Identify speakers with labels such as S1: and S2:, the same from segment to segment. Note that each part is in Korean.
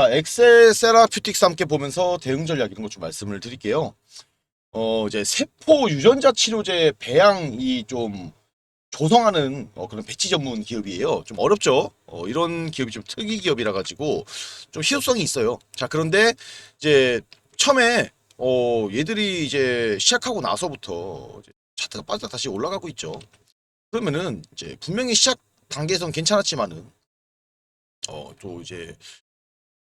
S1: 자, 엑셀 세라퓨틱스 함께 보면서 대응 전략 이런 것 좀 말씀을 드릴게요. 어, 이제 세포 유전자 치료제 배양이 좀 조성하는 어, 그런 배치 전문 기업이에요. 좀 어렵죠. 어, 이런 기업이 좀 특이 기업이라 가지고 좀 희소성이 있어요. 자, 그런데 이제 처음에 어, 얘들이 이제 시작하고 나서부터 이제 차트가 빠져 다시 올라가고 있죠. 그러면은 이제 분명히 시작 단계에선 괜찮았지만은 어, 또 이제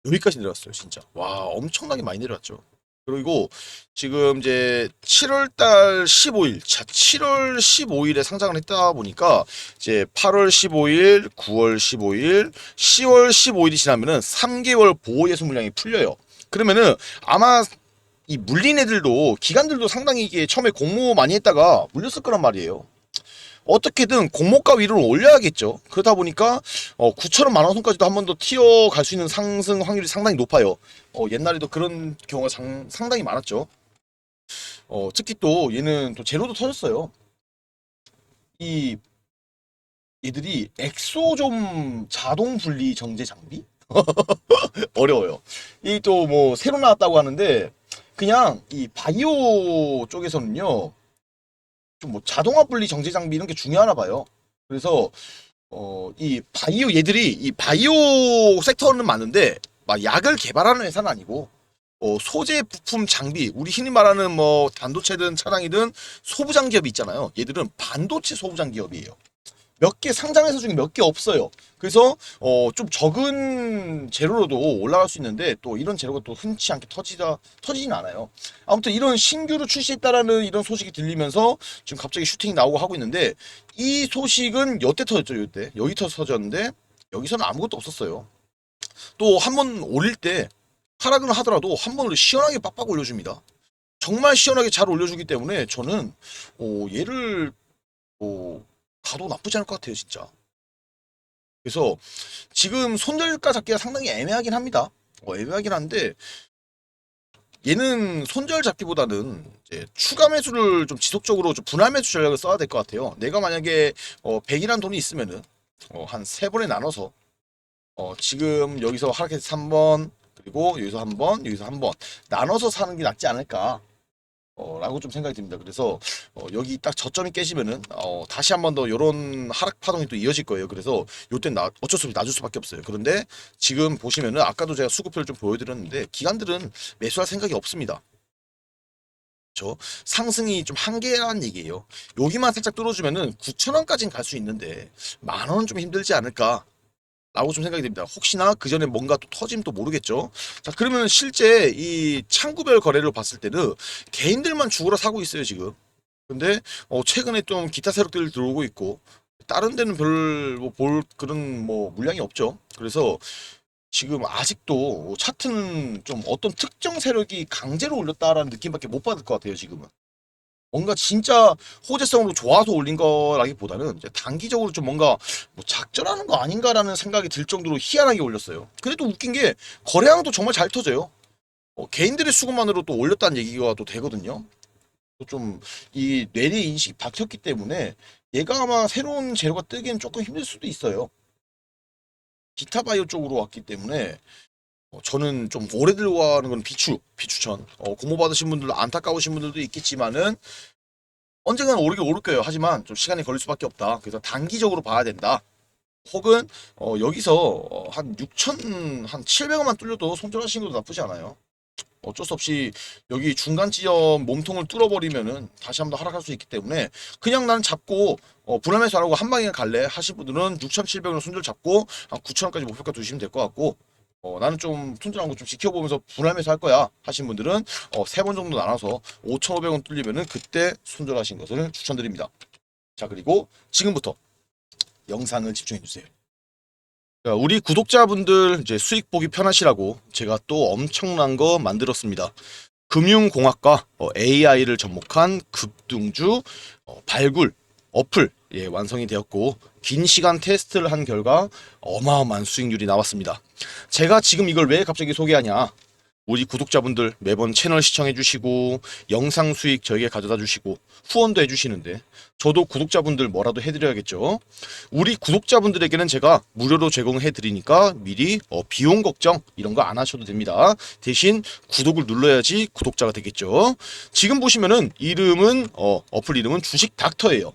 S1: 여기까지 내려왔어요, 진짜. 와, 엄청나게 많이 내려왔죠. 그리고 지금 이제 7월달 15일, 자 7월 15일에 상장을 했다 보니까 이제 8월 15일, 9월 15일, 10월 15일이 지나면은 3개월 보호 예수 물량이 풀려요. 그러면은 아마 이 물린 애들도 기관들도 상당히 이게 처음에 공모 많이 했다가 물렸을 거란 말이에요. 어떻게든 공모가 위로 올려야겠죠. 그러다 보니까 어, 9천원 만원 선까지도 한 번 더 튀어 갈 수 있는 상승 확률이 상당히 높아요. 어, 옛날에도 그런 경우가 상, 상당히 많았죠. 어, 특히 또 얘는 또 제로도 터졌어요. 이 얘들이 엑소좀 자동 분리 정제 장비? 어려워요. 이 또 뭐 새로 나왔다고 하는데 그냥 이 바이오 쪽에서는요. 좀 뭐 자동화 분리 정제 장비 이런 게 중요하나 봐요. 그래서 어 이 바이오 얘들이 이 바이오 섹터는 많은데 막 약을 개발하는 회사는 아니고 어 소재 부품 장비 우리 흔히 말하는 뭐 반도체든 차량이든 소부장 기업이 있잖아요. 얘들은 반도체 소부장 기업이에요. 몇 개 상장회사 중에 몇 개 없어요. 그래서 어 좀 적은 재료로도 올라갈 수 있는데 또 이런 재료가 또 흔치 않게 터지다 터지진 않아요. 아무튼 이런 신규로 출시했다라는 이런 소식이 들리면서 지금 갑자기 슈팅이 나오고 하고 있는데 이 소식은 여태 터졌죠, 여태. 여기 터 터졌는데 여기서는 아무것도 없었어요. 또 한 번 올릴 때 하락은 하더라도 한 번으로 시원하게 빡빡 올려줍니다. 정말 시원하게 잘 올려주기 때문에 저는 어, 얘를 어, 가도 나쁘지 않을 것 같아요, 진짜. 그래서 지금 손절가 잡기가 상당히 애매하긴 합니다. 어, 애매하긴 한데 얘는 손절 잡기보다는 추가 매수를 좀 지속적으로 좀 분할 매수 전략을 써야 될 것 같아요. 내가 만약에 어, 100이라는 돈이 있으면은 어, 한 세 번에 나눠서 어, 지금 여기서 하락해서 3번 그리고 여기서 한 번, 여기서 한 번 나눠서 사는 게 낫지 않을까? 어, 라고 좀 생각이 듭니다. 그래서 어, 여기 딱 저점이 깨지면은 어, 다시 한 번 더 이런 하락 파동이 또 이어질 거예요. 그래서 요때 나 어쩔 수 없이 놔줄 수밖에 없어요. 그런데 지금 보시면은 아까도 제가 수급표를 좀 보여드렸는데 기관들은 매수할 생각이 없습니다. 저 상승이 좀 한계라는 얘기예요. 여기만 살짝 뚫어주면은 9천 원까지는 갈 수 있는데 만 원은 좀 힘들지 않을까? 라고 좀 생각이 됩니다. 혹시나 그 전에 뭔가 또 터지면 또 모르겠죠. 자, 그러면 실제 이 창구별 거래를 봤을 때는 개인들만 죽으러 사고 있어요, 지금. 근데 어, 최근에 좀 기타 세력들이 들어오고 있고 다른 데는 별볼 그런 뭐 물량이 없죠. 그래서 지금 아직도 차트는 좀 어떤 특정 세력이 강제로 올렸다라는 느낌밖에 못 받을 것 같아요, 지금은. 뭔가 진짜 호재성으로 좋아서 올린 거라기보다는 이제 단기적으로 좀 뭔가 뭐 작전하는 거 아닌가라는 생각이 들 정도로 희한하게 올렸어요. 또 웃긴 게 거래량도 정말 잘 터져요. 어, 개인들의 수급만으로 또 올렸다는 얘기가 또 되거든요. 좀 이 뇌리 인식이 박혔기 때문에 얘가 아마 새로운 재료가 뜨기엔 조금 힘들 수도 있어요. 기타 바이오 쪽으로 왔기 때문에 어, 저는 좀 오래 들고 가는 건 비추, 비추천. 어, 고모 받으신 분들도 안타까우신 분들도 있겠지만은 언젠가는 오르긴 오를 거예요. 하지만 좀 시간이 걸릴 수밖에 없다. 그래서 단기적으로 봐야 된다. 혹은 어, 여기서 어, 한 6천, 한 700원만 뚫려도 손절하시는 것도 나쁘지 않아요. 어쩔 수 없이 여기 중간 지점 몸통을 뚫어버리면은 다시 한번 하락할 수 있기 때문에 그냥 난 잡고 어, 불안해서 안 하고 한 방에 갈래 하실 분들은 6,700원 손절 잡고 한 9,000원까지 목표가 두시면 될 것 같고 어, 나는 좀 손절한 거좀 지켜보면서 불안해서 할 거야 하신 분들은 어, 세 번 정도 나눠서 5,500원 뚫리면은 그때 손절하신 것을 추천드립니다. 자 그리고 지금부터 영상을 집중해 주세요. 자, 우리 구독자분들 이제 수익 보기 편하시라고 제가 또 엄청난 거 만들었습니다. 금융공학과 어, AI를 접목한 급등주 어, 발굴 어플 예, 완성이 되었고 긴 시간 테스트를 한 결과 어마어마한 수익률이 나왔습니다. 제가 지금 이걸 왜 갑자기 소개하냐? 우리 구독자분들 매번 채널 시청해 주시고 영상 수익 저에게 가져다 주시고 후원도 해 주시는데 저도 구독자분들 뭐라도 해드려야겠죠. 우리 구독자분들에게는 제가 무료로 제공해 드리니까 미리 어, 비용 걱정 이런 거 안 하셔도 됩니다. 대신 구독을 눌러야지 구독자가 되겠죠. 지금 보시면은 이름은 어, 어플 이름은 주식 닥터예요.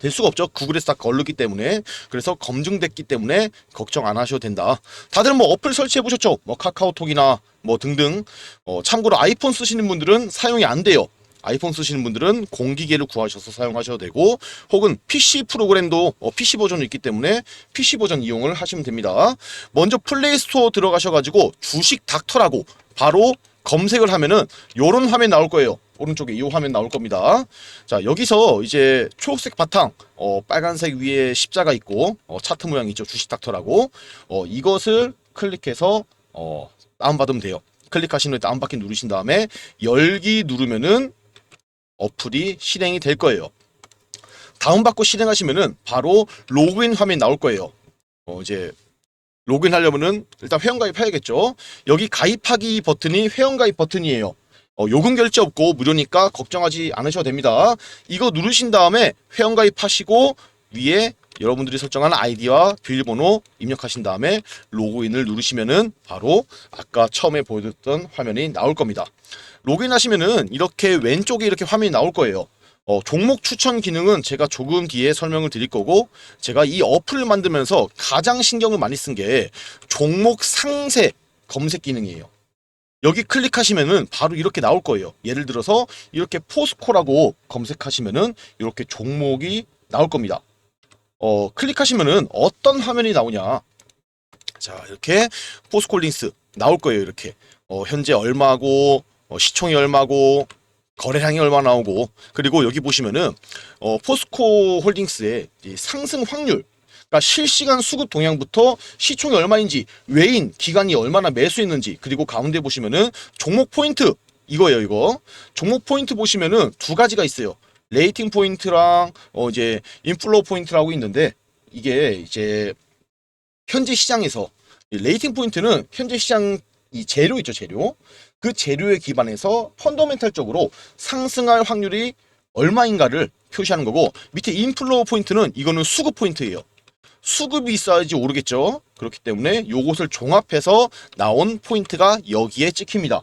S1: 될 수가 없죠. 구글에서 다 걸르기 때문에. 그래서 검증됐기 때문에 걱정 안 하셔도 된다. 다들 뭐 어플 설치해 보셨죠? 뭐 카카오톡이나 뭐 등등. 어, 참고로 아이폰 쓰시는 분들은 사용이 안 돼요. 아이폰 쓰시는 분들은 공기계를 구하셔서 사용하셔도 되고 혹은 PC 프로그램도 어, PC 버전이 있기 때문에 PC 버전 이용을 하시면 됩니다. 먼저 플레이 스토어 들어가셔가지고 주식 닥터라고 바로 검색을 하면은 요런 화면 나올 거예요. 오른쪽에 이 화면 나올 겁니다. 자 여기서 이제 초록색 바탕, 어, 빨간색 위에 십자가 있고 어, 차트 모양 있죠. 주식 닥터라고 어, 이것을 클릭해서 어, 다운받으면 돼요. 클릭하신 후에 다운받기 누르신 다음에 열기 누르면은 어플이 실행이 될 거예요. 다운받고 실행하시면은 바로 로그인 화면이 나올 거예요. 어, 이제 로그인 하려면은 일단 회원가입 해야겠죠. 여기 가입하기 버튼이 회원가입 버튼이에요. 어, 요금 결제 없고 무료니까 걱정하지 않으셔도 됩니다. 이거 누르신 다음에 회원가입 하시고 위에 여러분들이 설정한 아이디와 비밀번호 입력하신 다음에 로그인을 누르시면은 바로 아까 처음에 보여줬던 화면이 나올 겁니다. 로그인 하시면은 이렇게 왼쪽에 이렇게 화면이 나올 거예요. 어, 종목 추천 기능은 제가 조금 뒤에 설명을 드릴 거고 제가 이 어플을 만들면서 가장 신경을 많이 쓴 게 종목 상세 검색 기능이에요. 여기 클릭하시면은 바로 이렇게 나올 거예요. 예를 들어서 이렇게 포스코라고 검색하시면은 이렇게 종목이 나올 겁니다. 어, 클릭하시면은 어떤 화면이 나오냐. 자, 이렇게 포스콜링스 나올 거예요. 이렇게. 어, 현재 얼마고, 어, 시총이 얼마고, 거래량이 얼마 나오고, 그리고 여기 보시면은, 어, 포스코 홀딩스의 이 상승 확률, 그러니까 실시간 수급 동향부터 시총이 얼마인지, 외인, 기간이 얼마나 매수했는지, 그리고 가운데 보시면은 종목 포인트, 이거예요, 이거. 종목 포인트 보시면은 두 가지가 있어요. 레이팅 포인트랑 어 이제 인플로우 포인트라고 있는데 이게 이제 현재 시장에서 이 레이팅 포인트는 현재 시장 이 재료 있죠 재료 그 재료에 기반해서 펀더멘탈적으로 상승할 확률이 얼마인가를 표시하는 거고 밑에 인플로우 포인트는 이거는 수급 포인트예요. 수급이 있어야지 오르겠죠. 그렇기 때문에 요것을 종합해서 나온 포인트가 여기에 찍힙니다.